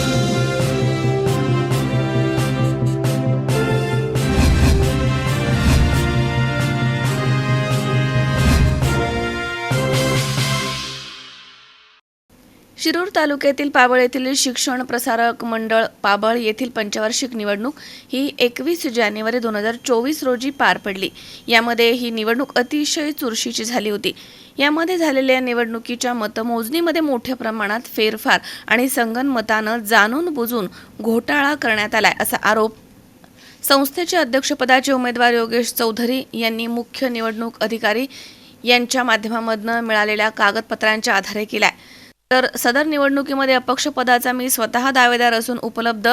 Thank you. Shirur तालुक्यातील पाबळ येथील शिक्षण प्रसारक मंडळ पाबळ येथील पंचवार्षिक निवडणूक ही एकवीस जानेवारी दोन हजार चोवीस रोजी पार पडली. यामध्ये ही निवडणूक अतिशय चुरशीची झाली होती. यामध्ये झालेल्या निवडणुकीच्या मतमोजणीमध्ये मोठ्या प्रमाणात फेरफार आणि संगनमतानं जाणून बुजून घोटाळा करण्यात आलाय असा आरोप संस्थेचे अध्यक्षपदाचे उमेदवार योगेश चौधरी यांनी मुख्य निवडणूक अधिकारी यांच्या माध्यमामधनं मिळालेल्या कागदपत्रांच्या आधारे केलाय. तर सदर निवडणुकीमध्ये अपक्षपदाचा मी स्वतः दावेदार असून उपलब्ध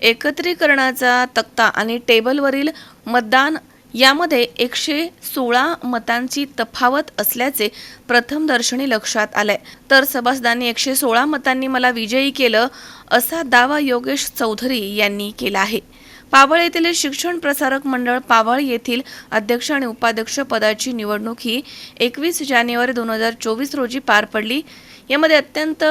एकत्रीकरणाचा तक्ता आणि टेबलवरील मतदान यामध्ये एकशे सोळा मतांची तफावत असल्याचे प्रथमदर्शनी लक्षात आलंय. तर सभासदांनी एकशे सोळा मतांनी मला विजयी केलं असा दावा योगेश चौधरी यांनी केला आहे. पावळ येथील शिक्षण प्रसारक मंडळ पावळ येथील अध्यक्ष आणि उपाध्यक्ष पदाची निवडणूक ही एकवीस जानेवारी दोन हजार चोवीस रोजी पार पडली. यामध्ये अत्यंत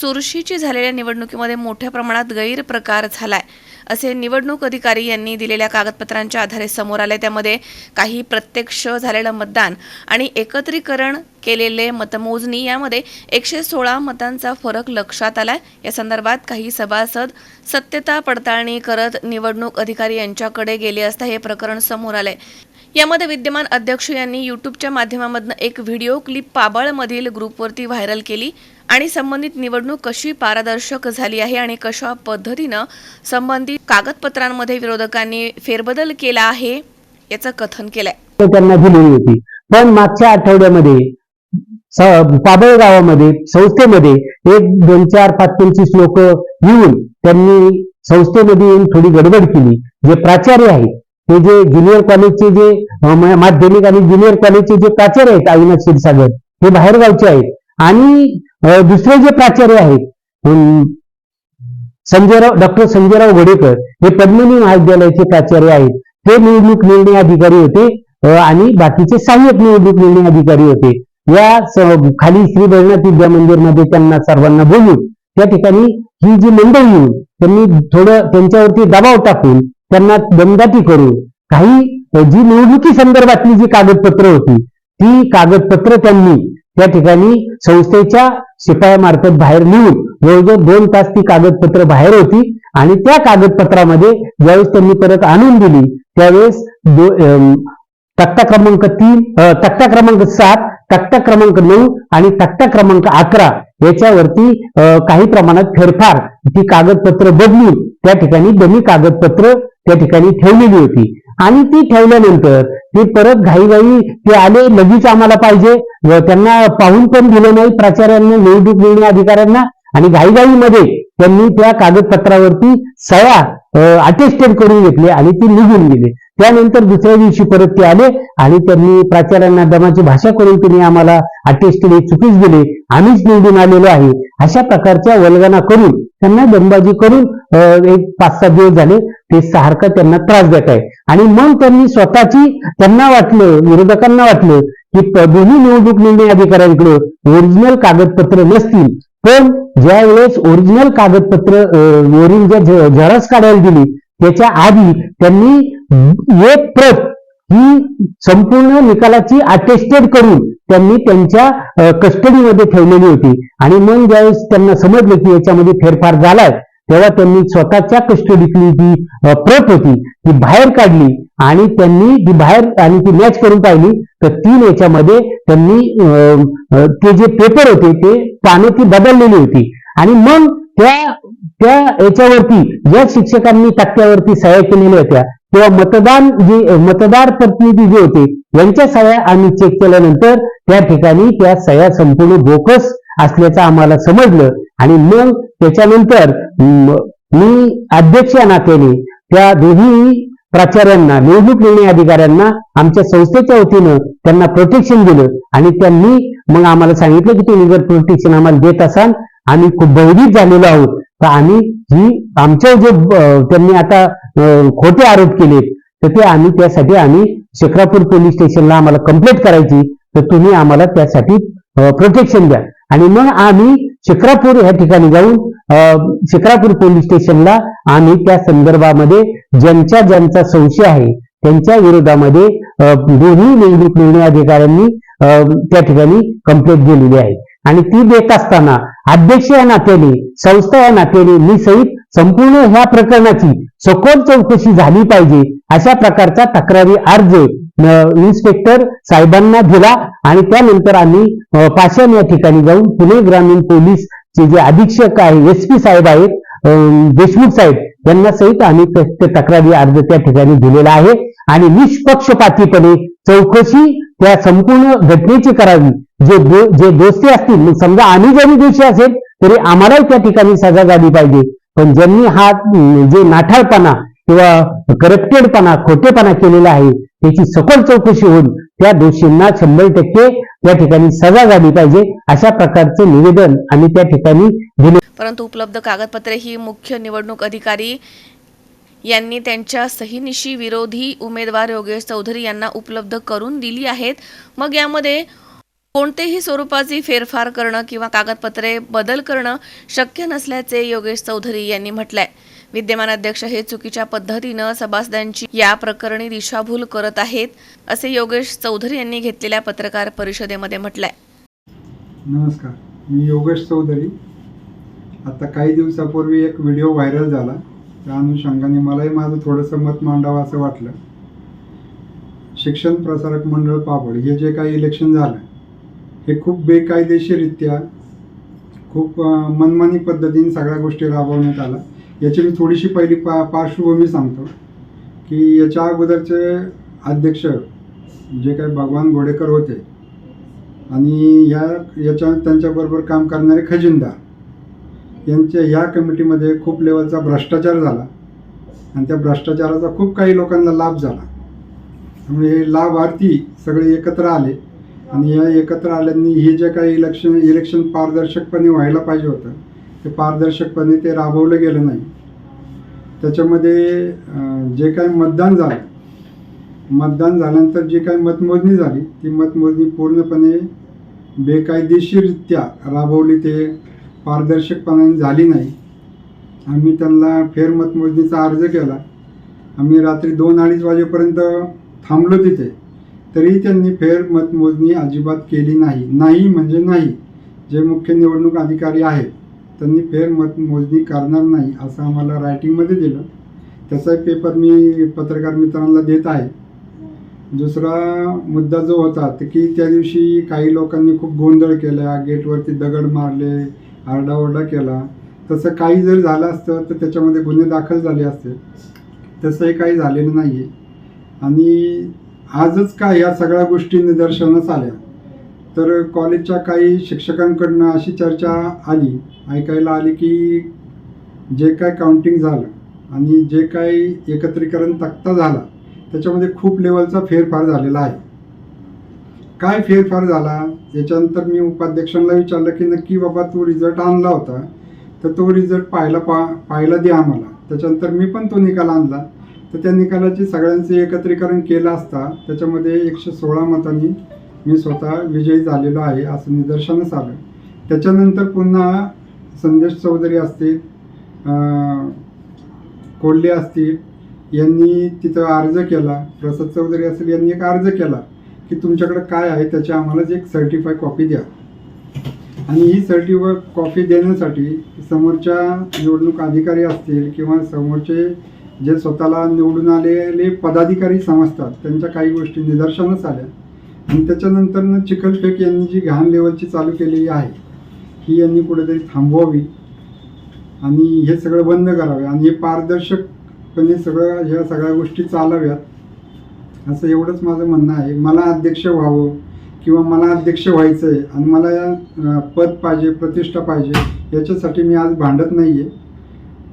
चुरशीची झालेल्या निवडणुकीमध्ये मोठ्या प्रमाणात गैरप्रकार झाला आहे असे निवडणूक अधिकारी यांनी दिलेल्या कागदपत्रांच्या आधारे समोर आले. त्यामध्ये काही प्रत्यक्ष झालेलं मतदान आणि एकत्रीकरण केलेले मतमोजणी. यामध्ये एकशे सोळा मतांचा फरक लक्षात आला या संदर्भात काही सभासद सत्यता पडताळणी करत निवडणूक अधिकारी यांच्याकडे गेले असता हे प्रकरण समोर आले यामध्ये विद्यमान अध्यक्ष यांनी यूट्यूबच्या माध्यमामधनं एक व्हिडिओ क्लिप पाबळमधील ग्रुपवरती व्हायरल केली. आणि संबंधित निवडणूक कशी पारदर्शक झाली आहे आणि कशा पद्धतीनं संबंधित कागदपत्रांमध्ये विरोधकांनी फेरबदल केला आहे याचं कथन केलंय. त्यांना दिलेली होती. पण मागच्या आठवड्यामध्ये पाबळ गावामध्ये संस्थेमध्ये एक दोन चार पाच पंचवीस लोक येऊन त्यांनी संस्थेमध्ये येऊन थोडी गडबड केली. जे प्राचार्य आहेत ते जे ज्युनियर कॉलेजचे जे माध्यमिक आणि ज्युनियर कॉलेजचे जे प्राचार्य आहेत अविनाश क्षीरसागर हे बाहेरगावचे आहेत. आणि दुसरे जे प्राचार्य आहेत संजयराव डॉक्टर संजयराव घोडेकर हे पद्मिनी महाविद्यालयाचे प्राचार्य आहेत. ते निवडणूक निर्णय अधिकारी होते आणि बाकीचे सहाय्यक निवडणूक निर्णय अधिकारी होते. या खाली श्री भैरनाथ विद्या मंदिरमध्ये त्यांना सर्वांना बोलून त्या ठिकाणी ही जी मंडळी येऊन त्यांनी थोडं त्यांच्यावरती दबाव टाकून त्यांना दमदाटी करून काही जी निवडणुकी संदर्भातली जी कागदपत्र होती ती कागदपत्र त्यांनी त्या ठिकाणी संस्थेच्या शिपायामार्फत बाहेर लिहून जवळजवळ दोन तास ती कागदपत्र बाहेर होती आणि त्या कागदपत्रामध्ये ज्यावेळेस त्यांनी परत आणून दिली त्यावेळेस तक्ता क्रमांक तीन तक्ता क्रमांक सात तक्ता क्रमांक नऊ आणि तक्ता क्रमांक अकरा याच्यावरती काही प्रमाणात फेरफार. ती कागदपत्र बदलून त्या ठिकाणी दोन्ही कागदपत्र त्या ठिकाणी ठेवलेली होती. आणि ती ठेवल्यानंतर ते परत घाईघाई ते आले लगेच आम्हाला पाहिजे. व त्यांना पाहून पण दिलं नाही. प्राचार्यांना निवडणूक निर्णय अधिकाऱ्यांना आणि घाईघाईमध्ये त्यांनी त्या कागदपत्रावरती सया अटेस्टेड करून घेतले आणि ती निघून गेले. त्यानंतर दुसऱ्या दिवशी परत ते आले आणि त्यांनी प्राचार्यांना दमाची भाषा करून त्यांनी आम्हाला अटेस्टेड हे चुकीच दिले. आम्हीच निवडून आलेलो आहे. अशा प्रकारच्या वल्गना करून त्यांना दमबाजी करून एक पाच सात दिवस झाले. ते सारखं त्यांना त्रास देत आहे. आणि मग त्यांनी स्वतःची त्यांना वाटलं विरोधकांना वाटलं की दोन्ही निवडणूक निर्णय अधिकाऱ्यांकडे ओरिजिनल कागदपत्र नसतील पण ज्या वेळेस ओरिजिनल कागदपत्र वरील ज्या झेरॉक्स काढायला दिली त्याच्या आधी त्यांनी एक प्रत ही संपूर्ण निकालाची अटेस्टेड करून त्यांनी त्यांच्या कस्टडीमध्ये ठेवलेली होती. आणि मग ज्यावेळेस त्यांना समजलं की याच्यामध्ये फेरफार झालाय तेव्हा त्यांनी स्वतःच्या कस्टडीतली जी प्रत होती. ती बाहेर काढली आणि त्यांनी ती बाहेर आणि ती मॅच करून पाहिली. तर तीन याच्यामध्ये त्यांनी ते जे पेपर होते ते पानं ती बदललेली होती. आणि मग त्या त्या याच्यावरती ज्या शिक्षकांनी तक्त्यावरती सह्या केलेल्या होत्या किंवा मतदान जे मतदार प्रतिनिधी जे होते यांच्या सह्या आम्ही चेक केल्यानंतर त्या ठिकाणी त्या सह्या संपूर्ण बोकस असल्याचं आम्हाला समजलं. आणि मग त्याच्यानंतर मी अध्यक्ष या नात्याने त्या दोन्ही प्राचार्यांना निवडणूक निर्णय अधिकाऱ्यांना आमच्या संस्थेच्या वतीनं त्यांना प्रोटेक्शन दिलं. आणि त्यांनी मग आम्हाला सांगितलं की तुम्ही जर प्रोटेक्शन आम्हाला देत असाल आम्ही खूप भयभीत झालेलो आहोत. तर आम्ही ही आमच्या जे त्यांनी आता खोटे आरोप केलेत तर ते आम्ही त्यासाठी आम्ही शेखरापूर पोलीस स्टेशनला आम्हाला कंप्लेंट करायची. तर तुम्ही आम्हाला त्यासाठी प्रोटेक्शन द्या. आणि मग आम्ही शिक्रापूर ह्या ठिकाणी जाऊन शिक्रापूर पोलीस स्टेशनला आम्ही त्या संदर्भामध्ये ज्यांच्या ज्यांचा संशय आहे त्यांच्या विरोधामध्ये दोन्ही निवडणूक निर्णय अधिकाऱ्यांनी त्या ठिकाणी कंप्लेंट दिलेली आहे. आणि ती देत असताना अध्यक्ष या नात्याने संस्था या नात्याने मी सहित संपूर्ण ह्या प्रकरणाची सखोल चौकशी झाली पाहिजे अशा प्रकारचा तक्रारी अर्ज इन्स्पेक्टर साहेबांना दिला आणि त्यानंतर आम्ही पाशान पाषाण या ठिकाणी जाऊन पुणे ग्रामीण पोलीस चे जे अधीक्षक आहे एस पी साहेब आहेत देशमुख साहेब यांना सहित आम्ही तक्रारी अर्ज त्या ठिकाणी दिलेला आहे. आणि निष्पक्षपातीपणे चौकशी त्या संपूर्ण घटनेची करावी. जे दो- जे दोस्ती असतील मग समजा आम्ही जरी दोषी असेल तरी आम्हालाही त्या ठिकाणी सजा झाली पाहिजे. पण ज्यांनी हा जे नाठाळपणा किंवा करप्टेडपणा खोटेपणा केलेला आहे त्याची सखोल चौकशी होऊन त्या दोषींना शंभर टक्के त्या ठिकाणी सजा झाली पाहिजे अशा प्रकारचे निवेदन आम्ही त्या ठिकाणी दिले. परंतु उपलब्ध कागदपत्रे ही मुख्य निवडणूक अधिकारी यांनी त्यांच्या सहीनिशी विरोधी उमेदवार योगेश चौधरी यांना उपलब्ध करून दिली आहेत. मग यामध्ये कोणतेही स्वरूपाची फेरफार करणं किंवा कागदपत्रे बदल करणं शक्य नसल्याचे योगेश चौधरी यांनी म्हटलंय. विद्यमान अध्यक्ष हे चुकीच्या पद्धतीनं सभासदांची या प्रकरणी दिशाभूल करत आहेत असे योगेश चौधरी यांनी घेतलेल्या पत्रकार परिषदेमध्ये म्हटलंय. नमस्कार मी योगेश चौधरी. आता काही दिवसापूर्वी एक व्हिडिओ व्हायरल झाला. त्या अनुषंगाने मलाही माझं थोडंसं मत मांडावं असं वाटलं. शिक्षण प्रसारक मंडळ पाबळ हे जे काही इलेक्शन झालं हे खूप बेकायदेशीररित्या खूप मनमानी पद्धतीने सगळ्या गोष्टी राबवण्यात आल्या. याची मी थोडीशी पहिली पा पार्श्वभूमी सांगतो. की याच्या अगोदरचे अध्यक्ष जे काही भगवान घोडेकर होते आणि या याच्या त्यांच्याबरोबर काम करणारे खजिनदार यांच्या या कमिटीमध्ये खूप लेवलचा भ्रष्टाचार झाला. आणि त्या भ्रष्टाचाराचा खूप काही लोकांना लाभ झाला. त्यामुळे हे लाभार्थी सगळे एकत्र आले. आणि या एकत्र आल्यांनी हे जे काही इलेक्शन इलेक्शन पारदर्शकपणे व्हायला पाहिजे होतं ते पारदर्शकपणे ते राबवलं गेलं नाही. त्याच्यामध्ये जे काही मतदान झालं मतदान झाल्यानंतर जी काही मतमोजणी झाली ती मतमोजणी पूर्णपणे बेकायदेशीररित्या राबवली ते पारदर्शकपणाने झाली नाही. आम्ही त्यांना फेर मतमोजणीचा अर्ज केला. आम्ही रात्री दोन अडीच वाजेपर्यंत थांबलो तिथे. तरी त्यांनी फेर मतमोजणी अजिबात केली नाही. नाही म्हणजे नाही. जे मुख्य निवडणूक अधिकारी आहेत. त्यांनी फेर मतमोजणी करणार नाही असं आम्हाला रायटिंगमध्ये दिलं. त्याचा पेपर मी पत्रकार मित्रांना देत आहे. दुसरा मुद्दा जो होता की त्या दिवशी काही लोकांनी खूप गोंधळ केला गेटवरती दगड मारले आरडाओरडा केला. तसं काही जर झालं असतं तर त्याच्यामध्ये गुन्हे दाखल झाले असते. तसंही काही झालेलं नाही आहे आणि आजच काय या सगळ्या गोष्टी निदर्शनास आल्या? तर कॉलेजच्या काही शिक्षकांकडनं अशी चर्चा आली ऐकायला आली की जे काय काउंटिंग झालं आणि जे काही एकत्रीकरण तक्ता झाला त्याच्यामध्ये खूप लेवलचा फेरफार झालेला आहे. काय फेरफार झाला? याच्यानंतर मी उपाध्यक्षांना विचारलं की नक्की बाबा तू रिझल्ट आणला होता तर तो रिझल्ट पाहायला पा पाहायला दे आम्हाला. त्याच्यानंतर मी पण तो निकाल आणला. तर त्या निकालाचे सगळ्यांचे एकत्रीकरण केलं असता त्याच्यामध्ये एकशे सोळा मतांनी मी स्वतः विजयी झालेलो आहे असं निदर्शनच आलं. त्याच्यानंतर पुन्हा संदेश चौधरी असतील कोल्हे असतील यांनी तिथं अर्ज केला. प्रसाद चौधरी असेल यांनी एक अर्ज केला की तुमच्याकडे काय आहे त्याची आम्हालाच एक सर्टिफाय कॉपी द्या. आणि ही सर्टिफाय कॉपी देण्यासाठी समोरच्या निवडणूक अधिकारी असतील किंवा समोरचे जे स्वतःला निवडून आलेले पदाधिकारी समजतात त्यांच्या काही गोष्टी निदर्शनच आल्या. आणि त्याच्यानंतर चिखलपेक यांनी जी घाण लेवलची चालू केलेली आहे ही यांनी कुठेतरी थांबवावी आणि हे सगळं बंद करावे. आणि हे पारदर्शकपणे सगळं ह्या सगळ्या गोष्टी चालाव्यात असं एवढंच माझं म्हणणं आहे. मला अध्यक्ष व्हावं किंवा मला अध्यक्ष व्हायचं आहे आणि मला या पद पाहिजे प्रतिष्ठा पाहिजे याच्यासाठी मी आज भांडत नाही आहे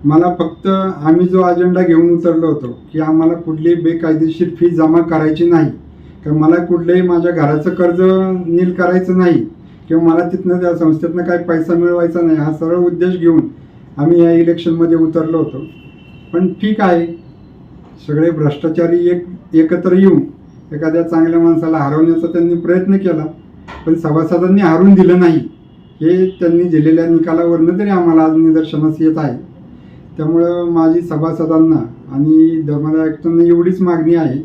मला फक्त आम्ही जो अजेंडा घेऊन उतरलो होतो की आम्हाला कुठलीही बेकायदेशीर फी जमा करायची नाही. किंवा मला कुठलंही माझ्या घराचं कर्ज नील करायचं नाही किंवा मला तिथनं त्या संस्थेतनं काही पैसा मिळवायचा नाही हा सरळ उद्देश घेऊन आम्ही या इलेक्शनमध्ये उतरलो होतो. पण ठीक आहे. सगळे भ्रष्टाचारी एक एकत्र येऊन एखाद्या चांगल्या माणसाला हरवण्याचा त्यांनी प्रयत्न केला पण सभासदांनी हारून दिलं नाही. हे त्यांनी दिलेल्या निकालावरनं तरी आम्हाला आज निदर्शनास येत आहे. त्यामुळं माझी सभासदांना आणि धर्मदायकांना एवढीच मागणी आहे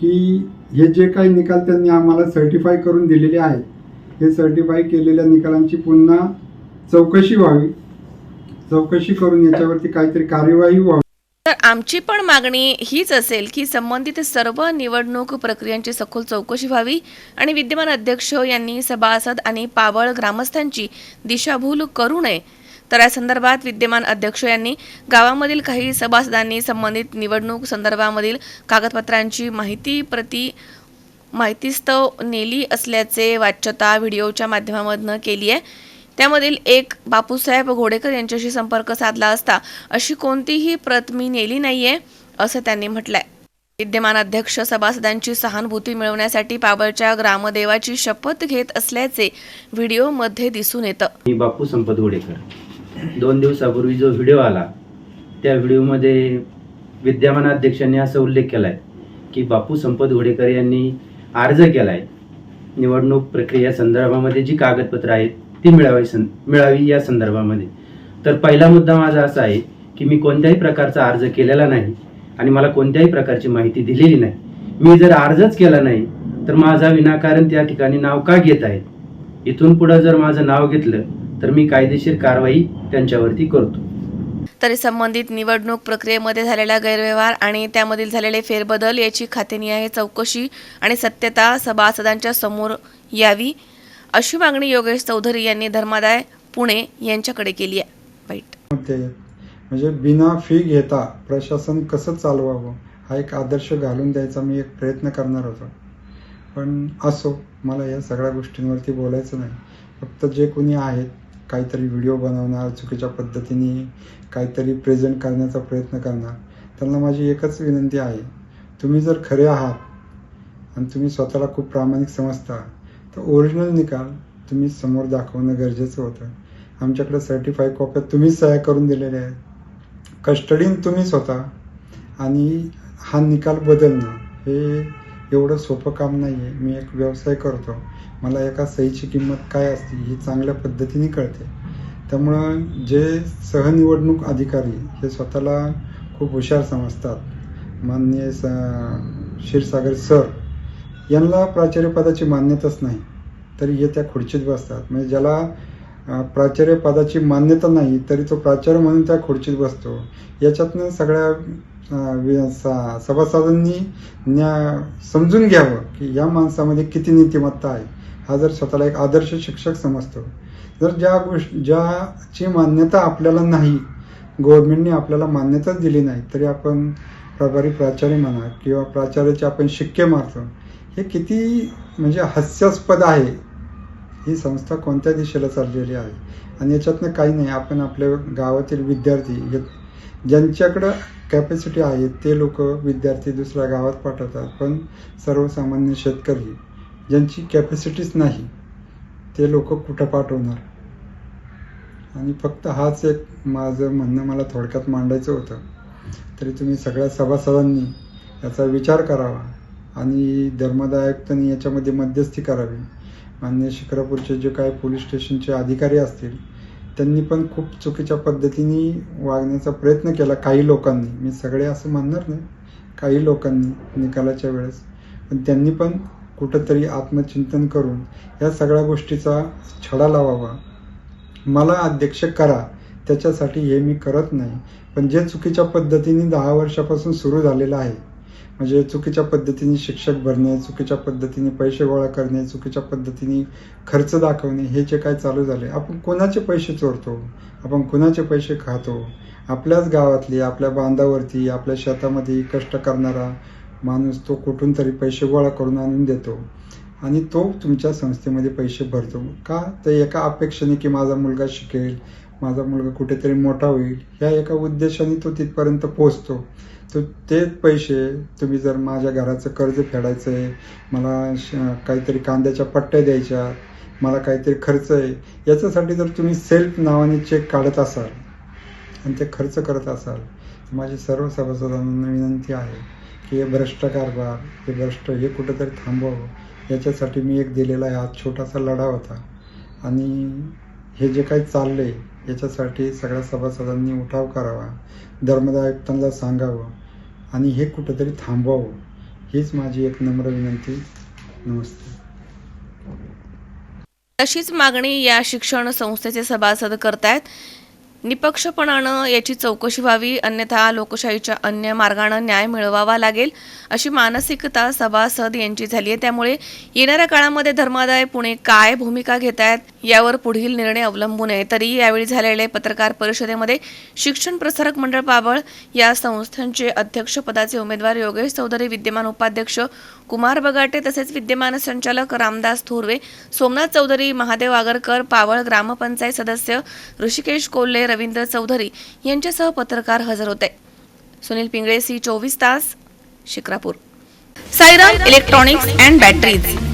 की हे जे काही निकाल त्यांनी आम्हाला सर्टिफाय करून दिलेले आहेत हे सर्टिफाय केलेल्या निकालांची पुन्हा चौकशी व्हावी. चौकशी करून याच्यावरती काहीतरी कार्यवाही व्हावी. तर आमची पण मागणी हीच असेल की संबंधित सर्व निवडणूक प्रक्रियांची सखोल चौकशी व्हावी आणि विद्यमान अध्यक्ष यांनी सभासद आणि पाबळ ग्रामस्थांची दिशाभूल करू नये. तर या संदर्भात विद्यमान अध्यक्ष यांनी गावामधील काही सभासदांनी संबंधित निवडणूक संदर्भामधील कागदपत्रांची माहिती प्रति माहितीस्तव नेली असल्याचे वाच्यता व्हिडिओच्या माध्यमामधनं केली आहे. त्यामधील एक बापूसाहेब घोडेकर यांच्याशी संपर्क साधला असता अशी कोणतीही प्रत मी नेली नाहीये असं त्यांनी म्हटलंय. विद्यमान अध्यक्ष सभासदांची सहानुभूती मिळवण्यासाठी पाबळच्या ग्रामदेवाची शपथ घेत असल्याचे व्हिडिओमध्ये दिसून येतं. बापू संपत घोडेकर. दोन दिवसापूर्वी जो व्हिडिओ आला त्या व्हिडिओमध्ये विद्यमान अध्यक्षांनी असा उल्लेख केला आहे की बापू संपत घोडेकर यांनी अर्ज केला आहे निवडणूक प्रक्रिया संदर्भामध्ये जी कागदपत्रं आहेत ती मिळावी सं मिळावी या संदर्भामध्ये. तर पहिला मुद्दा माझा असा आहे की मी कोणत्याही प्रकारचा अर्ज केलेला नाही आणि मला कोणत्याही प्रकारची माहिती दिलेली नाही. मी जर अर्जच केला नाही तर माझा विनाकारण त्या ठिकाणी नाव का घेत आहे इथून पुढं जर माझं नाव घेतलं तर मी कायदेशीर कारवाई त्यांच्यावरती करतो. तरी संबंधित निवडणूक प्रक्रियेमध्ये झालेला गैरव्यवहार आणि त्यामधील झालेले फेरबदल याची खातेनिहाय चौकशी आणि सत्यता सभासदांच्या समोर यावी अशी मागणी योगेश चौधरी यांनी धर्मादाय पुणे यांच्याकडे केली आहे. वाईटमध्ये म्हणजे बिना फी घेता प्रशासन कसं चालवावं हा एक आदर्श घालून द्यायचा मी एक प्रयत्न करणार होतो. पण असो मला या सगळ्या गोष्टींवरती बोलायचं नाही. फक्त जे कोणी आहेत काहीतरी व्हिडिओ बनवणार चुकीच्या पद्धतीने काहीतरी प्रेझेंट करण्याचा प्रयत्न करणार. त्यांना माझी एकच विनंती आहे तुम्ही जर खरे आहात आणि तुम्ही स्वतःला खूप प्रामाणिक समजता तर ओरिजिनल निकाल तुम्ही समोर दाखवणं गरजेचं होतं. आमच्याकडे सर्टिफाय कॉप्या तुम्हीच सह्या करून दिलेल्या आहेत. कस्टडीन तुम्हीच होता आणि हा निकाल बदलणं हे एवढं सोपं काम नाही आहे मी एक व्यवसाय करतो. मला एका सहीची किंमत काय असते ही चांगल्या पद्धतीने कळते. त्यामुळं जे सहनिवडणूक अधिकारी हे स्वतःला खूप हुशार समजतात. माननीय स क्षीरसागर सर यांना प्राचार्यपदाची मान्यताच नाही तरी हे त्या खुर्चीत बसतात. म्हणजे ज्याला प्राचार्यपदाची मान्यता नाही तरी तो प्राचार्य म्हणून त्या खुर्चीत बसतो. याच्यातनं सगळ्या सा- सभासदांनी न्या समजून घ्यावं की या माणसामध्ये किती नीतिमत्ता आहे. हा जर स्वतःला एक आदर्श शिक्षक समजतो. जर ज्या गोष्ट ज्याची मान्यता आपल्याला नाही गव्हर्नमेंटने आपल्याला मान्यताच दिली नाही तरी आपण प्रभारी प्राचार्य म्हणा किंवा प्राचार्याचे आपण शिक्के मारतो. हे किती म्हणजे हास्यास्पद आहे. ही संस्था कोणत्या दिशेला चाललेली आहे? आणि याच्यातनं काही नाही आपण आपल्या गावातील विद्यार्थी ज्यांच्याकडं कॅपॅसिटी आहे ते लोक विद्यार्थी दुसऱ्या गावात पाठवतात. पण सर्वसामान्य शेतकरी ज्यांची कॅपॅसिटीच नाही ते लोक कुठं पाठवणार? आणि फक्त हाच एक माझं म्हणणं मला थोडक्यात मांडायचं होतं. तरी तुम्ही सगळ्या सभासदांनी याचा विचार करावा आणि धर्मदायुक्तांनी याच्यामध्ये मध्यस्थी करावी. मान्य शिखरापूरचे जे काय पोलीस स्टेशनचे अधिकारी असतील त्यांनी पण खूप चुकीच्या पद्धतीने वागण्याचा प्रयत्न केला काही लोकांनी. मी सगळे असं म्हणणार नाही काही लोकांनी निकालाच्या वेळेस. पण त्यांनी पण कुठंतरी आत्मचिंतन करून या सगळ्या गोष्टीचा छडा लावावा. मला अध्यक्ष करा. त्याच्यासाठी हे मी करत नाही. पण जे चुकीच्या पद्धतीने दहा वर्षापासून सुरू झालेलं आहे म्हणजे चुकीच्या पद्धतीने शिक्षक भरणे चुकीच्या पद्धतीने पैसे गोळा करणे चुकीच्या पद्धतीने खर्च दाखवणे हे जे काय चालू झाले आपण कोणाचे पैसे चोरतो? आपण कोणाचे पैसे खातो? आपल्याच गावातली आपल्या बांधावरती आपल्या शेतामध्ये कष्ट करणारा माणूस तो कुठून तरी पैसे गोळा करून आणून देतो. आणि तो तुमच्या संस्थेमध्ये पैसे भरतो. का? तर एका अपेक्षेने की माझा मुलगा शिकेल माझा मुलगा कुठेतरी मोठा होईल ह्या एका उद्देशाने तो तिथपर्यंत पोचतो तर ते पैसे तुम्ही जर माझ्या घराचं कर्ज फेडायचं आहे मला श काहीतरी कांद्याच्या पट्ट्या द्यायच्या मला काहीतरी खर्च आहे याच्यासाठी जर तुम्ही सेल्फ नावाने चेक काढत असाल आणि ते खर्च करत असाल तर माझी सर्व सभासदांना विनंती आहे की हे भ्रष्ट कारभार हे भ्रष्ट हे कुठंतरी थांबवावं. याच्यासाठी मी एक दिलेला आहे हा छोटासा लढा होता. आणि हे जे काही चाललंय याच्यासाठी सगळ्या सभासदांनी उठाव करावा धर्मदाय आयुक्तांना सांगावं आणि हे कुठंतरी थांबवावं. हीच माझी एक नम्र विनंती. नमस्ते. तशीच मागणी या शिक्षण संस्थेचे सभासद करतायत. निपक्षपणानं याची चौकशी व्हावी अन्यथा लोकशाहीच्या अन्य मार्गानं न्याय मिळवावा लागेल अशी मानसिकता सभासद यांची झाली आहे. त्यामुळे येणाऱ्या काळामध्ये धर्मादाय पुणे काय भूमिका घेत आहेत यावर पुढील निर्णय अवलंबून आहे. तरी यावेळी झालेल्या पत्रकार परिषदेमध्ये शिक्षण प्रसारक मंडळ पाबळ या संस्थांचे अध्यक्षपदाचे उमेदवार योगेश चौधरी विद्यमान उपाध्यक्ष कुमार बगाटे तसेच विद्यमान संचालक रामदास थोरवे सोमनाथ चौधरी महादेव आगरकर पावळ ग्रामपंचायत सदस्य ऋषिकेश कोल्हे रवींद्र चौधरी यांच्यासह पत्रकार हजर होते. सुनील पिंगळे सी चोवीस तास Shikrapur. Sairam electronics and batteries.